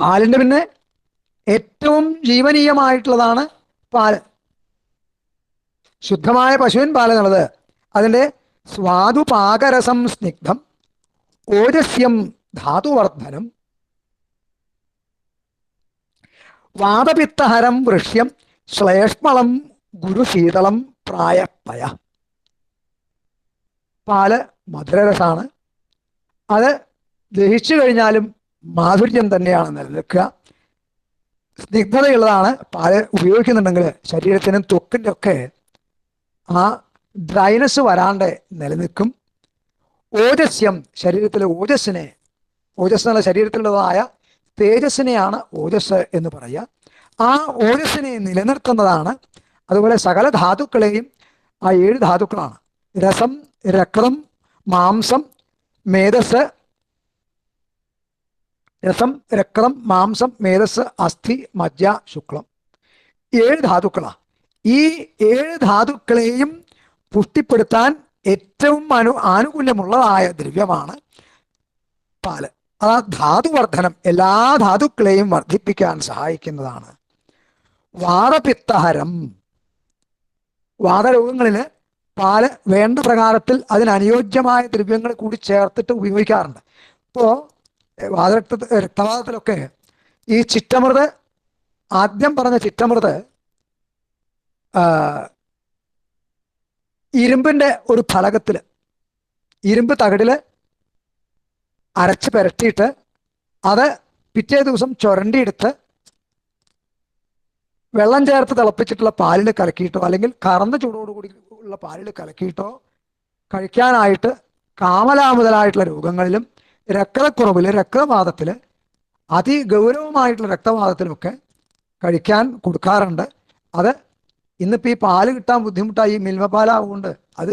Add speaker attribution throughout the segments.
Speaker 1: പാലിന്റെ പിന്നെ ഏറ്റവും ജീവനീയമായിട്ടുള്ളതാണ് പാൽ. ശുദ്ധമായ പശുവിൻ പാൽ എന്നുള്ളത് അതിന്റെ സ്വാദുപാകരസം സ്നിഗ്ധം ഓജസ്യം ധാതുവർദ്ധനം വാദപിത്തഹരം വൃഷ്യം ശ്ലേഷ്മളം ഗുരുശീതളം പ്രായപ്പയ. പാൽ മധുരരസാണ്. അത് ദഹിച്ചു കഴിഞ്ഞാലും മാധുര്യം തന്നെയാണ് നിലനിൽക്കുക. സ്നിഗ്ധതയുള്ളതാണ് പാൽ ഉപയോഗിക്കുന്നുണ്ടെങ്കിൽ ശരീരത്തിനും ത്വക്കിന്റെ ഒക്കെ ആ ഡ്രൈനസ് വരാണ്ട് നിലനിൽക്കും. ഓജസ്യം ശരീരത്തിലെ ഓജസ്സിനെ ഓജസ് എന്നുള്ള ശരീരത്തിലുള്ളതായ തേജസ്സിനെയാണ് ഓജസ് എന്ന് പറയുക. ആ ഓജസ്സിനെ നിലനിർത്തുന്നതാണ്. അതുപോലെ സകല ധാതുക്കളെയും ആ ഏഴ് ധാതുക്കളാണ്. രസം രക്തം മാംസം മേധസ് രസം രക്തം മാംസം മേധസ് അസ്ഥി മജ്ജ ശുക്ലം. ഏഴ് ധാതുക്കളാണ് ഈ ഏഴ് ധാതുക്കളെയും പുഷ്ടിപ്പെടുത്താൻ ഏറ്റവും അനു ആനുകൂല്യമുള്ളതായ ദ്രവ്യമാണ് പാൽ. ആ ധാതുവർദ്ധനം എല്ലാ ധാതുക്കളെയും വർദ്ധിപ്പിക്കാൻ സഹായിക്കുന്നതാണ്. വാദപിത്തഹരം വാദരോഗങ്ങളിൽ പാൽ വേണ്ട പ്രകാരത്തിൽ അതിനനുയോജ്യമായ ദ്രവ്യങ്ങൾ കൂടി ചേർത്തിട്ട് ഉപയോഗിക്കാറുണ്ട്. ഇപ്പോൾ വാദരക്ത രക്തവാദത്തിലൊക്കെ ഈ ചിറ്റമൃത് ആദ്യം പറഞ്ഞ ചിറ്റമൃത് ഇരുമ്പിന്റെ ഒരു ഫലകത്തിൽ ഇരുമ്പ് തകടിൽ അരച്ച് പുരട്ടിയിട്ട് അത് പിറ്റേ ദിവസം ചുരണ്ടിയെടുത്ത് വെള്ളം ചേർത്ത് തിളപ്പിച്ചിട്ടുള്ള പാലിൽ കലക്കിയിട്ടോ അല്ലെങ്കിൽ കറന്ന ചൂടോടുകൂടി ഉള്ള പാലിൽ കലക്കിയിട്ടോ കഴിക്കാനായിട്ട് കാമലാമുതലായിട്ടുള്ള രോഗങ്ങളിലും രക്തക്കുറവിൽ രക്തവാദത്തിൽ അതിഗൗരവമായിട്ടുള്ള രക്തവാദത്തിലുമൊക്കെ കഴിക്കാൻ കൊടുക്കാറുണ്ട്. അത് ഇന്നിപ്പോൾ ഈ പാൽ കിട്ടാൻ ബുദ്ധിമുട്ടായി മിൽമ പാലാവുകൊണ്ട് അത്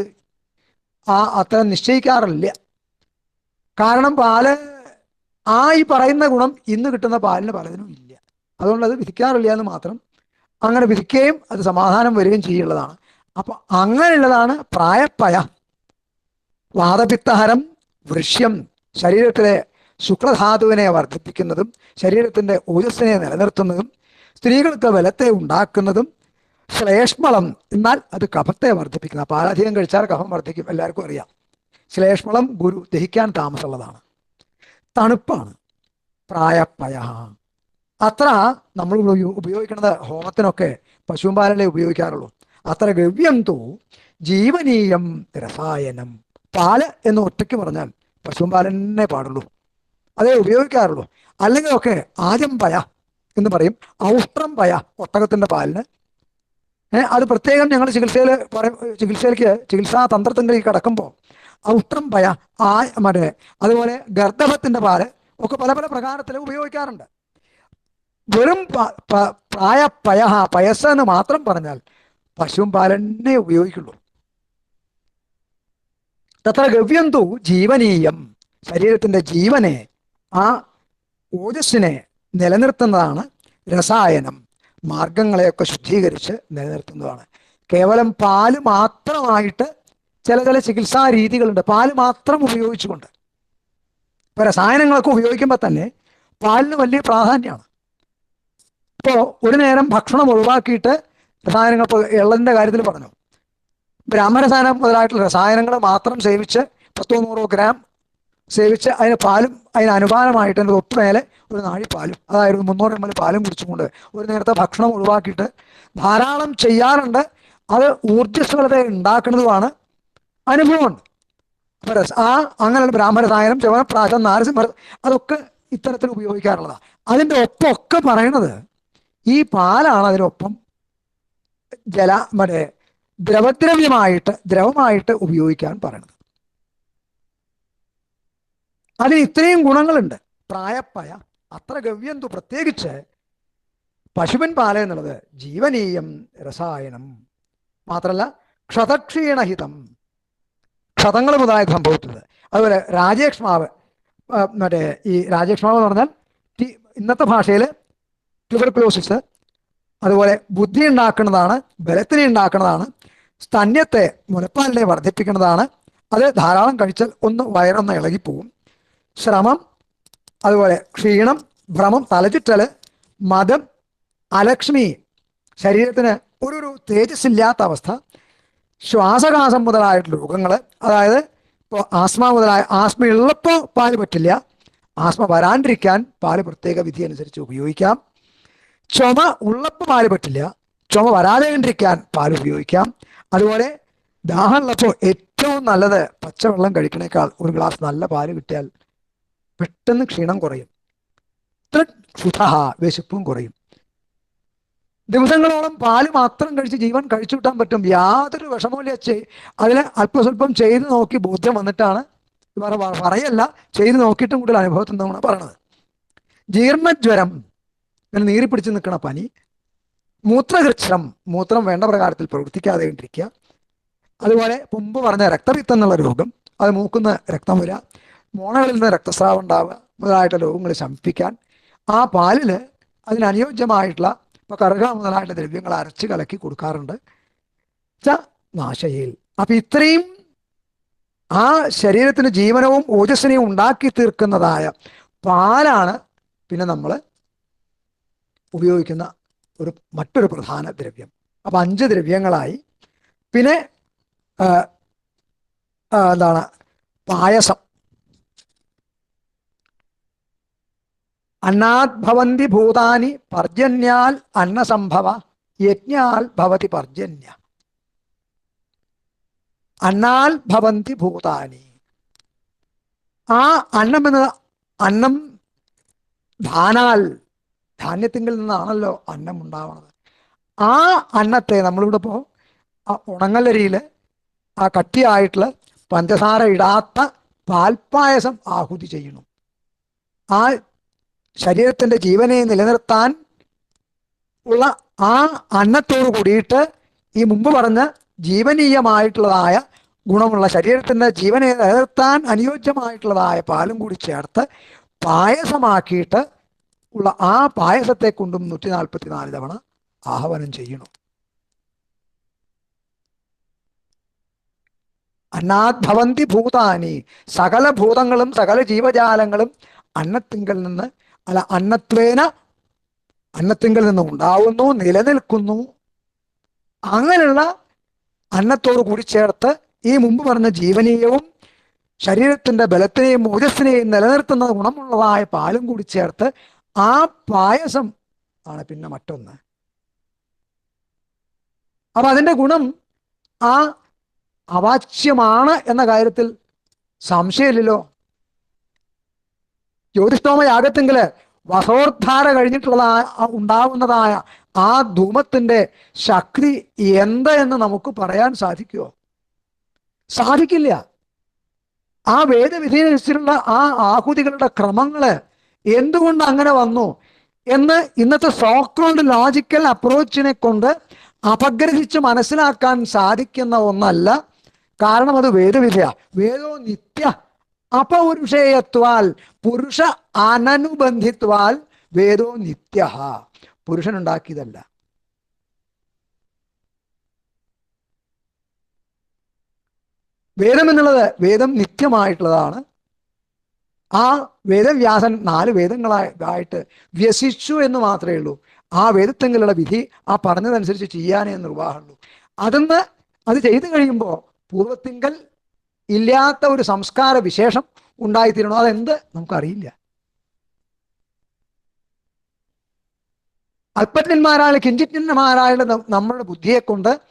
Speaker 1: ആ അത്ര നിശ്ചയിക്കാറില്ല. കാരണം പാൽ ആ ഈ പറയുന്ന ഗുണം ഇന്ന് കിട്ടുന്ന പാലിന് പലതിനും ഇല്ല. അതുകൊണ്ട് അത് വിധിക്കാറില്ല എന്ന് മാത്രം അങ്ങനെ വിധിക്കുകയും അത് സമാധാനം വരികയും ചെയ്യുള്ളതാണ് അപ്പൊ അങ്ങനെയുള്ളതാണ് പ്രായപ്പയ വാദപിത്തഹരം വൃഷ്യം. ശരീരത്തിലെ ശുക്ലധാതുവിനെ വർദ്ധിപ്പിക്കുന്നതും ശരീരത്തിന്റെ ഓജസ്സിനെ നിലനിർത്തുന്നതും സ്ത്രീകൾക്ക് ബലത്തെ ഉണ്ടാക്കുന്നതും ശ്ലേഷ്മളം എന്നാൽ അത് കഫത്തെ വർദ്ധിപ്പിക്കുന്ന. പാലധികം കഴിച്ചാൽ കഫം വർദ്ധിക്കും. എല്ലാവർക്കും അറിയാം. ശ്ലേഷ്മളം ഗുരു ദഹിക്കാൻ താമസമുള്ളതാണ്. തണുപ്പാണ്. പ്രായപ്പയ അത്ര നമ്മൾ ഉപയോ- ഉപയോഗിക്കുന്നത് ഹോമത്തിനൊക്കെ പശുമ്പാലല്ലേ ഉപയോഗിക്കാറുള്ളൂ. അത്ര ഗവ്യം തോ ജീവനീയം രസായനം. പാൽ എന്ന് ഒറ്റയ്ക്ക് പറഞ്ഞാൽ പശുമ്പാലനെ പാടുള്ളൂ. അതേ ഉപയോഗിക്കാറുള്ളൂ. അല്ലെങ്കിലൊക്കെ ആദ്യം പയ എന്ന് പറയും. ഔഷ്ട്രം പയ ഒട്ടകത്തിന്റെ പാലിന്. അത് പ്രത്യേകം ഞങ്ങൾ ചികിത്സയിൽ പറയും ചികിത്സയിലേക്ക് ചികിത്സാ തന്ത്രത്തിലേക്ക് കടക്കുമ്പോൾ ഔഷ്ട്രം പയ ആ മറ്റേ അതുപോലെ ഗർദഭത്തിന്റെ പാൽ ഒക്കെ പല പല പ്രകാരത്തിൽ ഉപയോഗിക്കാറുണ്ട്. വെറും പ്രായ പയ പയസ് എന്ന് മാത്രം പറഞ്ഞാൽ പശുവും പാലന്നെ ഉപയോഗിക്കുള്ളൂ. തത്ര ഗവ്യം തു ജീവനീയം. ശരീരത്തിന്റെ ജീവനെ ആ ഓജസ്സിനെ നിലനിർത്തുന്നതാണ് രസായനം. മാർഗങ്ങളെയൊക്കെ ശുദ്ധീകരിച്ച് നിലനിർത്തുന്നതാണ്. കേവലം പാൽ മാത്രമായിട്ട് ചില ചില ചികിത്സാ രീതികളുണ്ട്. പാൽ മാത്രം ഉപയോഗിച്ചുകൊണ്ട്. ഇപ്പൊ രസായനങ്ങളൊക്കെ ഉപയോഗിക്കുമ്പോൾ തന്നെ പാലിന് വലിയ പ്രാധാന്യമാണ്. ഇപ്പോൾ ഒരു നേരം ഭക്ഷണം ഒഴിവാക്കിയിട്ട് രസായനങ്ങൾ ഇപ്പോൾ ഇളന്റെ കാര്യത്തിൽ പറഞ്ഞു. ബ്രാഹ്മരസായനം മുതലായിട്ടുള്ള രസായനങ്ങൾ മാത്രം സേവിച്ച് പത്തോ നൂറോ ഗ്രാം സേവിച്ച് അതിന് പാലും അതിന് അനുപാനമായിട്ട് അതിന്റെ തൊട്ട് മേലെ ഒരു നാഴി പാലും അതായത് മുന്നൂറ് എം എൽ പാലും കുടിച്ചുകൊണ്ട് ഒരു നേരത്തെ ഭക്ഷണം ഒഴിവാക്കിയിട്ട് ധാരാളം ചെയ്യാറുണ്ട്. അത് ഊർജസ്വലത ഉണ്ടാക്കുന്നതുമാണ് അനുഭവമുണ്ട് അപ്പോൾ ആ അങ്ങനെയുള്ള ബ്രാഹ്മരസായനം ചവനപ്രാശം നാരസിംഹ അതൊക്കെ ഇത്തരത്തിൽ ഉപയോഗിക്കാറുള്ളതാണ് അതിന്റെ ഒപ്പമൊക്കെ പറയണത് ഈ പാലാണ് അതിനൊപ്പം ജല മറ്റേ ദ്രവദ്രവ്യമായിട്ട് ദ്രവമായിട്ട് ഉപയോഗിക്കാൻ പറയണത്. അതിന് ഇത്രയും ഗുണങ്ങളുണ്ട്. പ്രായപ്പയ അത്ര ഗവ്യന്തു പ്രത്യേകിച്ച് പശുവിൻ പാല എന്നുള്ളത് ജീവനീയം രസായനം. മാത്രമല്ല ക്ഷതക്ഷീണഹിതം. ക്ഷതങ്ങൾ മുതലായ സംഭവിക്കുന്നത് അതുപോലെ രാജേക്ഷ്മാവ് ആ, മറ്റേ ഈ രാജേക്ഷ്മാവ് എന്ന് പറഞ്ഞാൽ ഇന്നത്തെ ഭാഷയിൽ ട്യൂബർക്ലോസിസ് അതുപോലെ ബുദ്ധി ഉണ്ടാക്കുന്നതാണ് ബലത്തിനെ ഉണ്ടാക്കുന്നതാണ് സ്തന്യത്തെ മുലപ്പാലിനെ വർദ്ധിപ്പിക്കുന്നതാണ്. അത് ധാരാളം കഴിച്ചാൽ ഒന്ന് വയറൊന്ന് ഇളകിപ്പോവും. ശ്രമം അതുപോലെ ക്ഷീണം ഭ്രമം തലചുറ്റൽ മതം അലക്ഷ്മി ശരീരത്തിന് ഒരു ഒരു തേജസ്സില്ലാത്ത അവസ്ഥ ശ്വാസകാസം മുതലായിട്ടുള്ള രോഗങ്ങൾ അതായത് ഇപ്പോൾ ആസ്മ മുതലായ ആസ്മ ഉള്ളപ്പോൾ പാൽ പറ്റില്ല. ആസ്മ വരാണ്ടിരിക്കാൻ പാൽ പ്രത്യേക വിധി അനുസരിച്ച് ഉപയോഗിക്കാം. ചുമ ഉള്ളപ്പോൾ പാൽ പറ്റില്ല. ചുമ വരാതെ കണ്ടിരിക്കാൻ പാൽ ഉപയോഗിക്കാം. അതുപോലെ ദാഹമുള്ളപ്പോൾ ഏറ്റവും നല്ലത് പച്ചവെള്ളം കഴിക്കണേക്കാൾ ഒരു ഗ്ലാസ് നല്ല പാൽ കിട്ടിയാൽ പെട്ടെന്ന് ക്ഷീണം കുറയും. വിശപ്പും കുറയും. ദിവസങ്ങളോളം പാൽ മാത്രം കഴിച്ച് ജീവൻ കഴിച്ചു കിട്ടാൻ പറ്റും. യാതൊരു വിഷമമില്ല അതിൽ അല്പസ്വല്പം ചെയ്ത് നോക്കി ബോധ്യം വന്നിട്ടാണ് പറയല്ല. ചെയ്ത് നോക്കിയിട്ടും കൂടുതൽ അനുഭവത്തിൽ നിന്നാണ് പറയണത്. ജീർണജ്വരം ഇങ്ങനെ നീരി പിടിച്ച് നിൽക്കണ പനി മൂത്രകൃച്ഛം മൂത്രം വേണ്ട പ്രകാരത്തിൽ പ്രവർത്തിക്കാതെ ഇരിക്കുക. അതുപോലെ മുമ്പ് പറഞ്ഞ രക്തപിത്തം എന്നുള്ള രോഗം അത് മൂക്കുന്ന രക്തം വരിക മോണകളിൽ നിന്ന് രക്തസ്രാവം ഉണ്ടാവുക മുതലായിട്ടുള്ള രോഗങ്ങൾ ശമിപ്പിക്കാൻ. ആ പാലിൽ അതിനനുയോജ്യമായിട്ടുള്ള ഇപ്പൊ കറുക മുതലായിട്ടുള്ള ദ്രവ്യങ്ങൾ അരച്ച് കലക്കി കൊടുക്കാറുണ്ട്. ച നാശയിൽ. അപ്പൊ ഇത്രയും ആ ശരീരത്തിന് ജീവനവും ഓജസ്സിനെയും ഉണ്ടാക്കി തീർക്കുന്നതായ പാലാണ് പിന്നെ നമ്മൾ ഉപയോഗിക്കുന്ന ഒരു മറ്റൊരു പ്രധാന ദ്രവ്യം. അപ്പൊ അഞ്ച് ദ്രവ്യങ്ങളായി. പിന്നെ എന്താണ്? പായസം. അന്നാത് ഭവന്തി ഭൂതാനി പർജന്യാൽ അന്നസംഭവ യജ്ഞാൽ ഭവതി പർജന്യ. അന്നാൽ ഭവന്തി ഭൂതാനി. ആ അന്നം എന്നത് അന്നം ധാനാൽ ധാന്യത്തിങ്കിൽ നിന്നാണല്ലോ അന്നം ഉണ്ടാവുന്നത് ആ അന്നത്തെ നമ്മളിവിടെ ഇപ്പോൾ ഉണങ്ങലരിയിൽ ആ കട്ടിയായിട്ടുള്ള പഞ്ചസാര ഇടാത്ത പാൽപ്പായസം ആഹുതി ചെയ്യുന്നു. ആ ശരീരത്തിന്റെ ജീവനെ നിലനിർത്താൻ ഉള്ള ആ അന്നത്തോട് കൂടിയിട്ട് ഈ മുമ്പ് പറഞ്ഞ ജീവനീയമായിട്ടുള്ളതായ ഗുണമുള്ള ശരീരത്തിന്റെ ജീവനെ നിലനിർത്താൻ അനുയോജ്യമായിട്ടുള്ളതായ പാലും കൂടി ചേർത്ത് പായസമാക്കിയിട്ട് ഉള്ള ആ പായസത്തെ കൊണ്ടും നൂറ്റി നാൽപ്പത്തി നാല് തവണ ആഹ്വാനം ചെയ്യണം. അന്നാത് ഭവന്തി ഭൂതാനി. സകല ഭൂതങ്ങളും സകല ജീവജാലങ്ങളും അന്നത്തിങ്കൽ നിന്ന് അല്ല അന്നത്വേന അന്നത്തിങ്കൽ നിന്ന് ഉണ്ടാവുന്നു നിലനിൽക്കുന്നു. അങ്ങനെയുള്ള അന്നത്തോട് കൂടി ചേർത്ത് ഈ മുമ്പ് പറഞ്ഞ ജീവനീയവും ശരീരത്തിന്റെ ബലത്തിനെയും ഊജസ്സിനെയും നിലനിർത്തുന്ന ഗുണമുള്ളതായ പാലും കൂടി ചേർത്ത് ആ പായസം ആണ് പിന്നെ മറ്റൊന്ന്. അപ്പൊ അതിന്റെ ഗുണം ആ അവാച്യമാണ് എന്ന കാര്യത്തിൽ സംശയമില്ലല്ലോ. ജ്യോതിഷ്ഠോമ യാഗത്തെങ്കിൽ വസോദ്ധാര കഴിഞ്ഞിട്ടുള്ളതായ ഉണ്ടാവുന്നതായ ആ ധൂമത്തിന്റെ ശക്തി എന്ത് എന്ന് നമുക്ക് പറയാൻ സാധിക്കുമോ സാധിക്കില്ല. ആ വേദവിധിയനുസരിച്ചുള്ള ആ ആഹുതികളുടെ ക്രമങ്ങൾ എന്തുകൊണ്ട് അങ്ങനെ വന്നു? എന്ന് ഇന്നത്തെ സോക്കോൾഡ് ലോജിക്കൽ അപ്രോച്ചിനെ കൊണ്ട് അപഗ്രഹിച്ച് മനസ്സിലാക്കാൻ സാധിക്കുന്ന ഒന്നല്ല. കാരണം അത് വേദവിദ്യ. വേദോ നിത്യ. അപൗരുഷേയത്വാൽ പുരുഷ അനനുബന്ധിത്വാൽ വേദോ നിത്യ. പുരുഷൻ ഉണ്ടാക്കിയതല്ല വേദം എന്നുള്ളത് വേദം നിത്യമായിട്ടുള്ളതാണ്. ആ വേദവ്യാസൻ നാല് വേദങ്ങളായിട്ട് വ്യസിച്ചു എന്ന് മാത്രമേ ഉള്ളൂ. ആ വേദത്തെങ്കിലുള്ള വിധി ആ പറഞ്ഞതനുസരിച്ച് ചെയ്യാനേ നിർവാഹമുള്ളൂ. അതെന്ന് അത് ചെയ്തു കഴിയുമ്പോൾ പൂർവത്തിങ്കൽ ഇല്ലാത്ത ഒരു സംസ്കാര വിശേഷം ഉണ്ടായിത്തീരണോ. അതെന്ത്? നമുക്കറിയില്ല. അല്പജ്ഞന്മാരായ കിഞ്ചിജ്ഞന്മാരായ നമ്മളുടെ ബുദ്ധിയെ കൊണ്ട്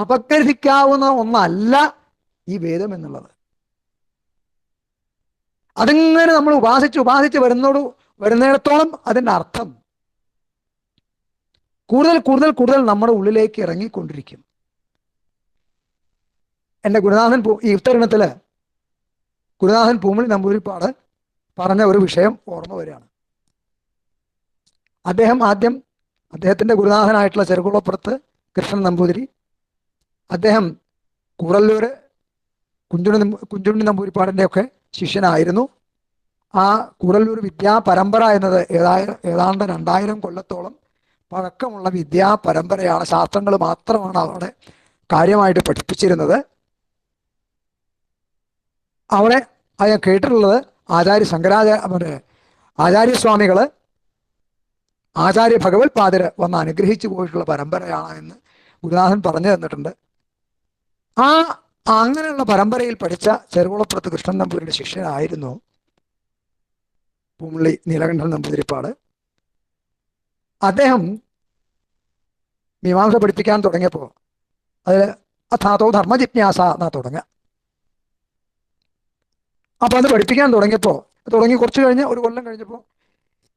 Speaker 1: അപഗ്രഹിക്കാവുന്ന ഒന്നല്ല ഈ വേദം എന്നുള്ളത്. അതിങ്ങനെ നമ്മൾ ഉപാസിച്ച് ഉപാസിച്ച് വരുന്നോടു വരുന്നിടത്തോളം അതിന്റെ അർത്ഥം കൂടുതൽ കൂടുതൽ കൂടുതൽ നമ്മുടെ ഉള്ളിലേക്ക് ഇറങ്ങിക്കൊണ്ടിരിക്കും. എന്റെ ഗുരുനാഥൻ ഈ ഉത്തരണത്തിൽ ഗുരുനാഥൻ പൂമണി നമ്പൂതിരിപ്പാട് പറഞ്ഞ ഒരു വിഷയം ഓർമ്മ വരികയാണ്. അദ്ദേഹം ആദ്യം അദ്ദേഹത്തിന്റെ ഗുരുനാഥനായിട്ടുള്ള ചെറുകുളപ്പുറത്ത് കൃഷ്ണൻ നമ്പൂതിരി അദ്ദേഹം കൂടല്ലൂര് കുഞ്ചുണി കുഞ്ചുണ്ണി നമ്പൂരിപ്പാടിന്റെ ഒക്കെ ശിഷ്യനായിരുന്നു. ആ കൂടല്ലൂർ വിദ്യാ പരമ്പര എന്നത് ഏതായ ഏതാണ്ട് രണ്ടായിരം കൊല്ലത്തോളം പഴക്കമുള്ള വിദ്യാ പരമ്പരയാണ് ശാസ്ത്രങ്ങൾ മാത്രമാണ് അവിടെ കാര്യമായിട്ട് പഠിപ്പിച്ചിരുന്നത്. അവിടെ ഞാൻ കേട്ടിട്ടുള്ളത് ആചാര്യ ശങ്കരാചാര്യ ആചാര്യസ്വാമികൾ ആചാര്യ ഭഗവത് പാദര് വന്ന് അനുഗ്രഹിച്ചു പോയിട്ടുള്ള പരമ്പരയാണ് എന്ന് ഗുരുനാഥൻ പറഞ്ഞു തന്നിട്ടുണ്ട്. ആ അങ്ങനെയുള്ള പരമ്പരയിൽ പഠിച്ച ചെറുകുളപ്പുറത്ത് കൃഷ്ണൻ നമ്പൂതിരിയുടെ ശിഷ്യനായിരുന്നു പൂമുള്ളി നീലകണ്ഠൻ നമ്പൂതിരിപ്പാട്. അദ്ദേഹം മീമാംസ പഠിപ്പിക്കാൻ തുടങ്ങിയപ്പോൾ അതിൽ അഥാതോ ധർമ്മജിജ്ഞാസ എന്നാ തുടങ്ങുക. അപ്പൊ അത് പഠിപ്പിക്കാൻ തുടങ്ങിയപ്പോൾ തുടങ്ങി കുറച്ച് കഴിഞ്ഞ് ഒരു കൊല്ലം കഴിഞ്ഞപ്പോൾ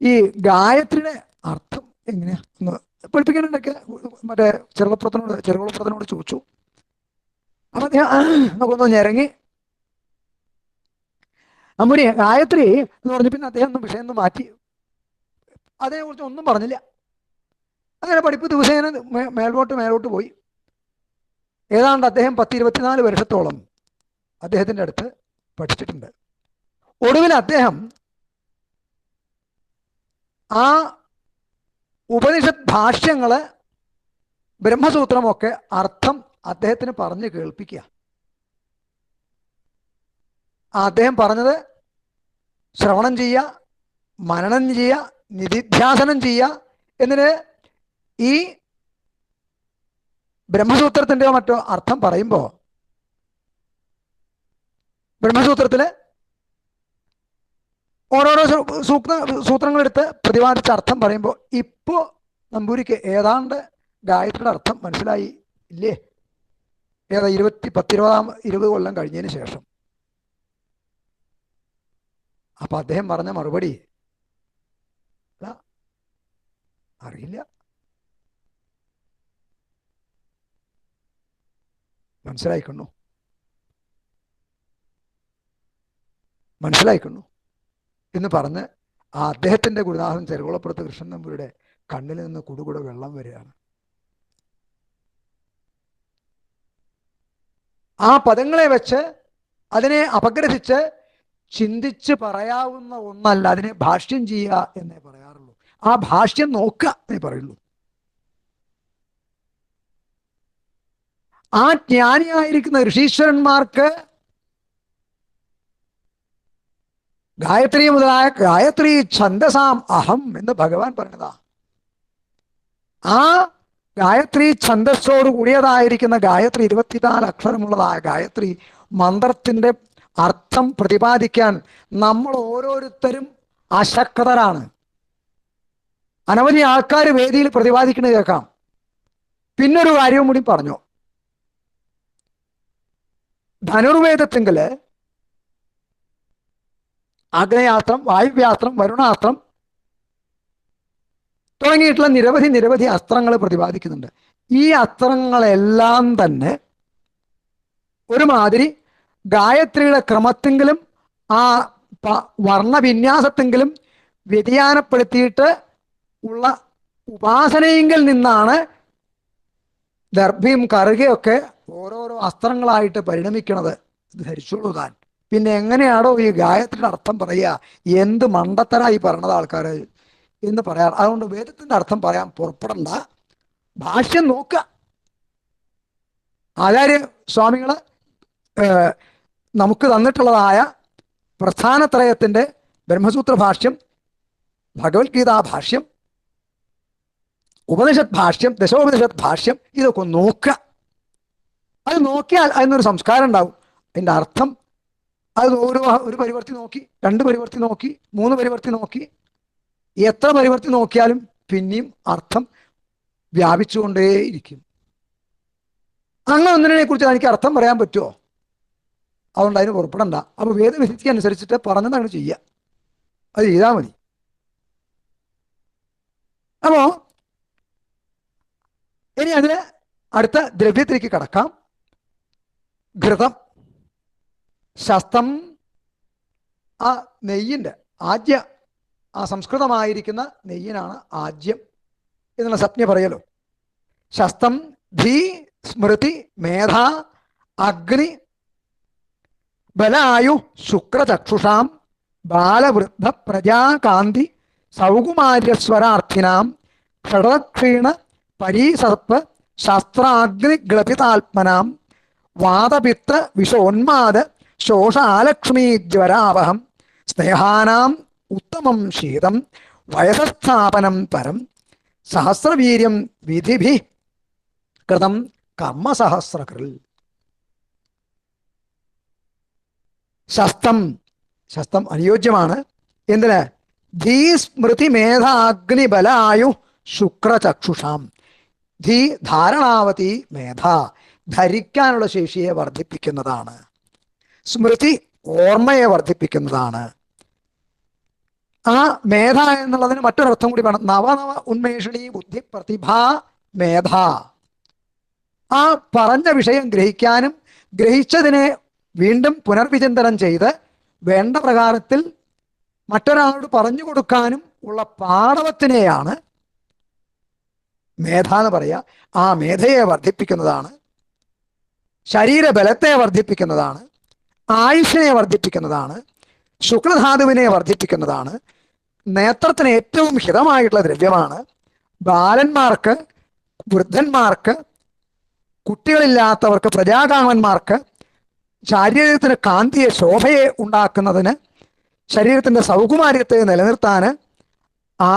Speaker 1: ഈ ഗായത്രിയുടെ അർത്ഥം എങ്ങനെയാ? ഒന്ന് മറ്റേ ചെറുപ്പുറത്തിനോട് ചെറുകുളപ്പുറത്തിനോട് ചോദിച്ചു. അപ്പൊ നമുക്കൊന്ന് ഞെരങ്ങി അമ്പുരി ഗായത്രി എന്ന് പറഞ്ഞു. പിന്നെ അദ്ദേഹം ഒന്നും വിഷയം ഒന്ന് മാറ്റി. അതിനെക്കുറിച്ച് ഒന്നും പറഞ്ഞില്ല. അങ്ങനെ പഠിപ്പ് ദിവസേന മേൽപോട്ട് മേലോട്ട് പോയി. ഏതാണ്ട് അദ്ദേഹം പത്ത് ഇരുപത്തിനാല് വർഷത്തോളം അദ്ദേഹത്തിന്റെ അടുത്ത് പഠിച്ചിട്ടുണ്ട്. ഒടുവിൽ അദ്ദേഹം ആ ഉപനിഷത് ഭാഷ്യങ്ങൾ ബ്രഹ്മസൂത്രമൊക്കെ അർത്ഥം അദ്ദേഹത്തിന് പറഞ്ഞ് കേൾപ്പിക്കുക. അദ്ദേഹം പറഞ്ഞത് ശ്രവണം ചെയ്യുക മനനം ചെയ്യുക നിധിധ്യാസനം ചെയ്യുക എന്നിട്ട് ഈ ബ്രഹ്മസൂത്രത്തിന്റെയോ മറ്റോ അർത്ഥം പറയുമ്പോൾ ബ്രഹ്മസൂത്രത്തിൽ ഓരോരോ സൂക്ത സൂത്രങ്ങളെടുത്ത് പ്രതിപാദിച്ച അർത്ഥം പറയുമ്പോൾ ഇപ്പോൾ നമ്പൂരിക്ക് ഏതാണ്ട് ഗായത്രിയുടെ അർത്ഥം മനസ്സിലായി ഇല്ലേ? ഏതാ ഇരുപത്തി പത്തിരുപതാം ഇരുപത് കൊല്ലം കഴിഞ്ഞതിന് ശേഷം. അപ്പൊ അദ്ദേഹം പറഞ്ഞ മറുപടി "അല്ല, അറിയില്ല. മനസ്സിലായിക്കണു? മനസ്സിലായിക്കണു? എന്ന് പറഞ്ഞ് ആ അദ്ദേഹത്തിന്റെ ഗുരുനാഥൻ ചെറുകുളപ്പുറത്ത് കൃഷ്ണൻ നമ്പൂരിയുടെ കണ്ണിൽ നിന്ന് കുടുകുട വെള്ളം വരികയാണ്. ആ പദങ്ങളെ വെച്ച് അതിനെ അപഗ്രഹിച്ച് ചിന്തിച്ച് പറയാവുന്ന ഒന്നല്ല അതിനെ ഭാഷ്യം ചെയ്യുക എന്നേ പറയാറുള്ളൂ. ആ ഭാഷ്യം നോക്കുക എന്നേ പറയുള്ളൂ. ആ ജ്ഞാനിയായിരിക്കുന്ന ഋഷീശ്വരന്മാർക്ക് ഗായത്രി മുതലായ ഗായത്രി ഛന്ദസാം അഹം എന്ന് ഭഗവാൻ പറഞ്ഞതാ. ആ ഗായത്രി ഛന്ദസ്സോട് കൂടിയതായിരിക്കുന്ന ഗായത്രി ഇരുപത്തിനാല് അക്ഷരമുള്ളതായ ഗായത്രി മന്ത്രത്തിന്റെ അർത്ഥം പ്രതിപാദിക്കാൻ നമ്മൾ ഓരോരുത്തരും അശക്തരാണ്. അനവധി ആൾക്കാർ വേദിയിൽ പ്രതിപാദിക്കുന്നത് കേൾക്കാം. പിന്നൊരു കാര്യവും കൂടി പറഞ്ഞു. ധനുർവേദത്തിങ്കിൽ അഗ്നയാസ്ത്രം വായുവ്യാസ്ത്രം വരുണാസ്ത്രം തുടങ്ങിയിട്ടുള്ള നിരവധി നിരവധി അസ്ത്രങ്ങൾ പ്രതിപാദിക്കുന്നുണ്ട്. ഈ അസ്ത്രങ്ങളെല്ലാം തന്നെ ഒരുമാതിരി ഗായത്രിയുടെ ക്രമത്തെങ്കിലും ആ വർണവിന്യാസത്തെങ്കിലും വ്യതിയാനപ്പെടുത്തിയിട്ട് ഉള്ള ഉപാസനയെങ്കിൽ നിന്നാണ് ദർഭയും കറുകയൊക്കെ ഓരോരോ അസ്ത്രങ്ങളായിട്ട് പരിണമിക്കണത്. ഇത് ധരിച്ചോളൂ താൻ. പിന്നെ എങ്ങനെയാണോ ഈ ഗായത്രിയുടെ അർത്ഥം പറയുക? എന്ത് മണ്ടത്തരായി പറയണത് ആൾക്കാർ എന്ന് പറയാറ് അതുകൊണ്ട് വേദത്തിന്റെ അർത്ഥം പറയാൻ പുറപ്പെടണ്ട. ഭാഷ്യം നോക്കുക. ആചാര്യ സ്വാമികൾ നമുക്ക് തന്നിട്ടുള്ളതായ പ്രസ്ഥാനത്രയത്തിന്റെ ബ്രഹ്മസൂത്ര ഭാഷ്യം ഭഗവത്ഗീതാ ഭാഷ്യം ഉപനിഷത് ഭാഷ്യം ദശോപനിഷത് ഭാഷ്യം ഇതൊക്കെ നോക്കുക. അത് നോക്കിയാൽ അതിനൊരു സംസ്കാരം ഉണ്ടാവും. അതിന്റെ അർത്ഥം അത് ഓരോ ഒരു പരിവർത്തി നോക്കി രണ്ട് പരിവർത്തി നോക്കി മൂന്ന് പരിവർത്തി നോക്കി എത്ര പരിവർത്തി നോക്കിയാലും പിന്നെയും അർത്ഥം വ്യാപിച്ചുകൊണ്ടേയിരിക്കും. അങ്ങനെ ഒന്നിനെ കുറിച്ച് എനിക്ക് അർത്ഥം പറയാൻ പറ്റുമോ അതുകൊണ്ട് അതിന് പുറപ്പെടണ്ട. അപ്പൊ വേദവിധിക്ക് അനുസരിച്ചിട്ട് പറഞ്ഞത് അങ്ങനെ ചെയ്യുക. അത് ചെയ്താൽ മതി. അപ്പോ ഇനി അതിന് അടുത്ത ദ്രവ്യത്തിലേക്ക് കടക്കാം. ഘൃതം ശസ്തം ആ നെയ്യിന്റെ ആദ്യ ആ സംസ്കൃതമായിരിക്കുന്ന നെയ്യനാണ് ആദ്യം എന്നുള്ള സപ്ന പറയലോ. ശസ്തം ധീ സ്മൃതി മേധ അഗ്നി ബലായു ശുക്രചക്ഷുഷാം ബാലവൃദ്ധ പ്രജാകാന്തി സൗകുമാര്യസ്വരാർത്ഥിനാം ക്ഷണക്ഷീണ പരീസർപ്പ് ശസ്ത്രാഗ്നിഗ്ലപിതാത്മനാം വാദപിത്ത വിഷോന്മാദ ശോഷാലക്ഷ്മീജ്വരാവഹം സ്നേഹാനാം ഉത്തമം ശീതം വയസസ്ഥാപനം പരം സഹസ്രവീര്യം വിധിഭി കൃതം കർമ്മസഹസ്രകൃൽ. ശസ്തം ശസ്തം അനുയോജ്യമാണ്. എന്തിന്? ധീ സ്മൃതി മേധാഗ്നിബലായു ശുക്രചക്ഷുഷാം ധീ ധാരണാവതി മേധ ധരിക്കാനുള്ള ശേഷിയെ വർദ്ധിപ്പിക്കുന്നതാണ്. സ്മൃതി ഓർമ്മയെ വർദ്ധിപ്പിക്കുന്നതാണ്. ആ മേധ എന്നുള്ളതിന് മറ്റൊരർത്ഥം കൂടി വേണം. നവനവ ഉന്മേഷിണി ബുദ്ധി പ്രതിഭ മേധ. ആ പറഞ്ഞ വിഷയം ഗ്രഹിക്കാനും ഗ്രഹിച്ചതിനെ വീണ്ടും പുനർവിചിന്തനം ചെയ്ത് വേണ്ട പ്രകാരത്തിൽ മറ്റൊരാളോട് പറഞ്ഞു കൊടുക്കാനും ഉള്ള പാടവത്തിനെയാണ് മേധ എന്ന് പറയുക. ആ മേധയെ വർദ്ധിപ്പിക്കുന്നതാണ്. ശരീരബലത്തെ വർദ്ധിപ്പിക്കുന്നതാണ്. ആയുഷിനെ വർദ്ധിപ്പിക്കുന്നതാണ്. ശുക്ലധാതുവിനെ വർദ്ധിപ്പിക്കുന്നതാണ്. നേത്രത്തിന് ഏറ്റവും ഹിതമായിട്ടുള്ള ദ്രവ്യമാണ് ബാലന്മാർക്ക് വൃദ്ധന്മാർക്ക് കുട്ടികളില്ലാത്തവർക്ക് പ്രജാകാമന്മാർക്ക് ശാരീരത്തിന് കാന്തിയെ ശോഭയെ ഉണ്ടാക്കുന്നതിന് ശരീരത്തിന്റെ സൗകുമാര്യത്തെ നിലനിർത്താൻ ആ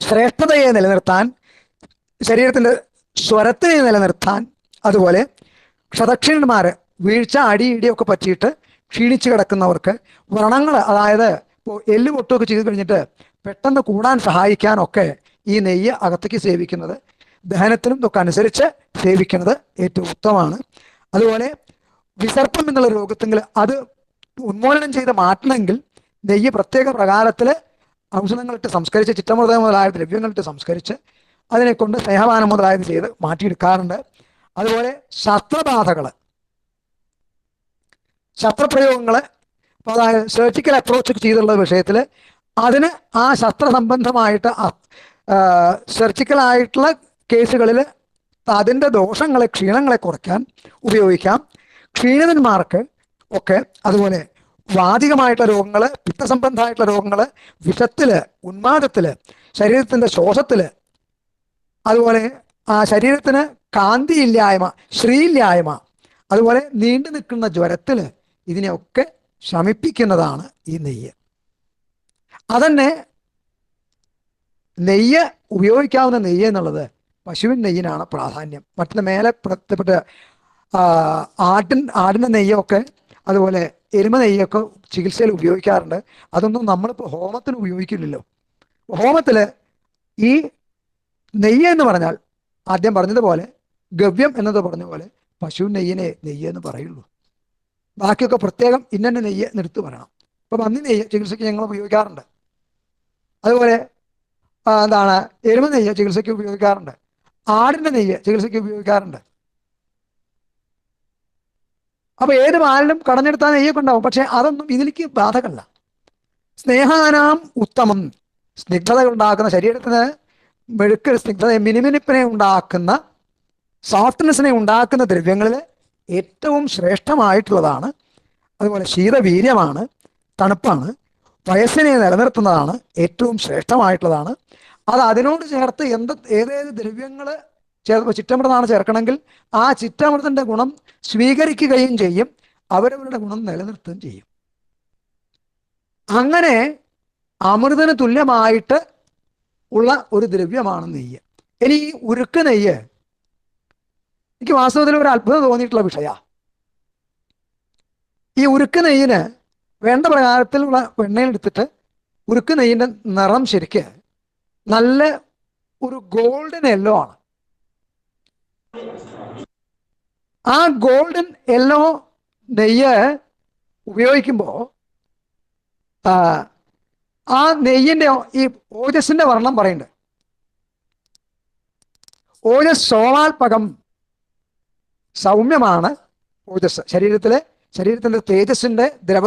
Speaker 1: ശ്രേഷ്ഠതയെ നിലനിർത്താൻ ശരീരത്തിന്റെ സ്വരത്തിനെ നിലനിർത്താൻ അതുപോലെ ക്ഷതക്ഷീണന്മാര് വീഴ്ച അടി ഇടിയൊക്കെ പറ്റിയിട്ട് ക്ഷീണിച്ചു കിടക്കുന്നവർക്ക് വ്രണങ്ങൾ അതായത് എല്ല് പൊട്ടുമൊക്കെ ചെയ്ത് കഴിഞ്ഞിട്ട് പെട്ടെന്ന് കൂടാൻ സഹായിക്കാനൊക്കെ ഈ നെയ്യ് അകത്തേക്ക് സേവിക്കുന്നത് ദഹനത്തിനും ഇതൊക്കെ അനുസരിച്ച് സേവിക്കുന്നത് ഏറ്റവും ഉത്തമമാണ്. അതുപോലെ വിസർപ്പം എന്നുള്ള രോഗത്തെങ്കിൽ അത് ഉന്മൂലനം ചെയ്ത് മാറ്റണമെങ്കിൽ നെയ്യ് പ്രത്യേക പ്രകാരത്തിൽ ഔഷധങ്ങളിട്ട് സംസ്കരിച്ച് ചിറ്റമൃതം മുതലായ ദ്രവ്യങ്ങളിട്ട് സംസ്കരിച്ച് അതിനെ കൊണ്ട് സ്നേഹപാനം മുതലായത് ചെയ്ത് മാറ്റിയെടുക്കാറുണ്ട്. അതുപോലെ ശസ്ത്രബാധകൾ ശസ്ത്രപ്രയോഗങ്ങൾ അതായത് സർജിക്കൽ അപ്രോച്ച് ചെയ്തുള്ള വിഷയത്തിൽ അതിന് ആ ശസ്ത്ര സംബന്ധമായിട്ട് സർജിക്കൽ ആയിട്ടുള്ള കേസുകളിൽ അതിന്റെ ദോഷങ്ങളെ ക്ഷീണങ്ങളെ കുറയ്ക്കാൻ ഉപയോഗിക്കാം. ക്ഷീണിതന്മാർക്ക് ഒക്കെ അതുപോലെ വാതികമായിട്ടുള്ള രോഗങ്ങൾ പിത്തസംബന്ധമായിട്ടുള്ള രോഗങ്ങൾ വിഷത്തിൽ ഉന്മാദത്തിൽ ശരീരത്തിന്റെ ശ്വാസത്തിൽ അതുപോലെ ആ ശരീരത്തിന് കാന്തിയില്ലായ്മ ശ്രീയില്ലായ്മ അതുപോലെ നീണ്ടു നിൽക്കുന്ന ജ്വരത്തിൽ ഇതിനെയൊക്കെ ശമിപ്പിക്കുന്നതാണ് ഈ നെയ്യ്. അതന്നെ നെയ്യ് ഉപയോഗിക്കാവുന്ന നെയ്യ് എന്നുള്ളത് പശുവിൻ നെയ്യിനാണ് പ്രാധാന്യം. മറ്റുള്ള മേലെ പ്രത്യപ്പെട്ട ആട്ടിൻ ആടിന്റെ നെയ്യൊക്കെ അതുപോലെ എരുമ നെയ്യൊക്കെ ചികിത്സയിൽ ഉപയോഗിക്കാറുണ്ട്. അതൊന്നും നമ്മളിപ്പോൾ ഹോമത്തിന് ഉപയോഗിക്കില്ലല്ലോ. ഹോമത്തിൽ ഈ നെയ്യ് എന്ന് പറഞ്ഞാൽ ആദ്യം പറഞ്ഞതുപോലെ ഗവ്യം എന്നത് പറഞ്ഞ പോലെ പശു നെയ്യിനെ നെയ്യ് എന്ന് പറയുള്ളൂ. ബാക്കിയൊക്കെ പ്രത്യേകം ഇന്നെ നെയ്യ് നിർത്തി പറയണം ഇപ്പൊ പന്നി നെയ്യ് ചികിത്സയ്ക്ക് ഞങ്ങൾ ഉപയോഗിക്കാറുണ്ട്. അതുപോലെ എന്താണ് എരുമ നെയ്യ് ചികിത്സയ്ക്ക് ഉപയോഗിക്കാറുണ്ട്. ആടിന്റെ നെയ്യ് ചികിത്സയ്ക്ക് ഉപയോഗിക്കാറുണ്ട്. അപ്പൊ ഏത് പാലിനും കടഞ്ഞെടുത്താൽ നെയ്യൊക്കെ ഉണ്ടാവും. പക്ഷെ അതൊന്നും ഇതിലേക്ക് ബാധകമല്ല. സ്നേഹാനാം ഉത്തമം. സ്നിഗ്ധത ഉണ്ടാക്കുന്ന ശരീരത്തിന് മെഴുക്ക് സ്നിഗ്ധത മിനിമിനിപ്പിനെ ഉണ്ടാക്കുന്ന സോഫ്റ്റ്നെസ്സിനെ ഉണ്ടാക്കുന്ന ദ്രവ്യങ്ങളിൽ ഏറ്റവും ശ്രേഷ്ഠമായിട്ടുള്ളതാണ്. അതുപോലെ ശീതവീര്യമാണ് തണുപ്പാണ് വയസ്സിനെ നിലനിർത്തുന്നതാണ് ഏറ്റവും ശ്രേഷ്ഠമായിട്ടുള്ളതാണ്. അത് അതിനോട് ചേർത്ത് എന്ത് ഏതേത് ദ്രവ്യങ്ങൾ ചേർത്ത് ചിറ്റമൃതാണ് ചേർക്കണമെങ്കിൽ ആ ചിറ്റമൃതന്റെ ഗുണം സ്വീകരിക്കുകയും ചെയ്യും അവരവരുടെ ഗുണം നിലനിർത്തുകയും ചെയ്യും. അങ്ങനെ അമൃതന് തുല്യമായിട്ട് ഉള്ള ഒരു ദ്രവ്യമാണ് നെയ്യ്. ഇനി ഉരുക്ക് നെയ്യ് എനിക്ക് വാസ്തവത്തിൽ ഒരു അത്ഭുതം തോന്നിയിട്ടുള്ള വിഷയ. ഈ ഉരുക്ക് നെയ്യിന് വേണ്ട പ്രകാരത്തിലുള്ള വെണ്ണയിലെടുത്തിട്ട് ഉരുക്ക് നെയ്യിന്റെ നിറം ശരിക്ക് നല്ല ഒരു ഗോൾഡൻ യെല്ലോ ആണ്. ആ ഗോൾഡൻ യെല്ലോ നെയ്യ് ഉപയോഗിക്കുമ്പോൾ ആ നെയ്യിന്റെ ഈ ഓജസ്സിന്റെ വർണം പറയുന്നുണ്ട്. ഓജസ് സോമാൽപകം സൗമ്യമാണ് ഓജസ് ശരീരത്തിലെ ശരീരത്തിന്റെ തേജസ്സിന്റെ ദ്രവ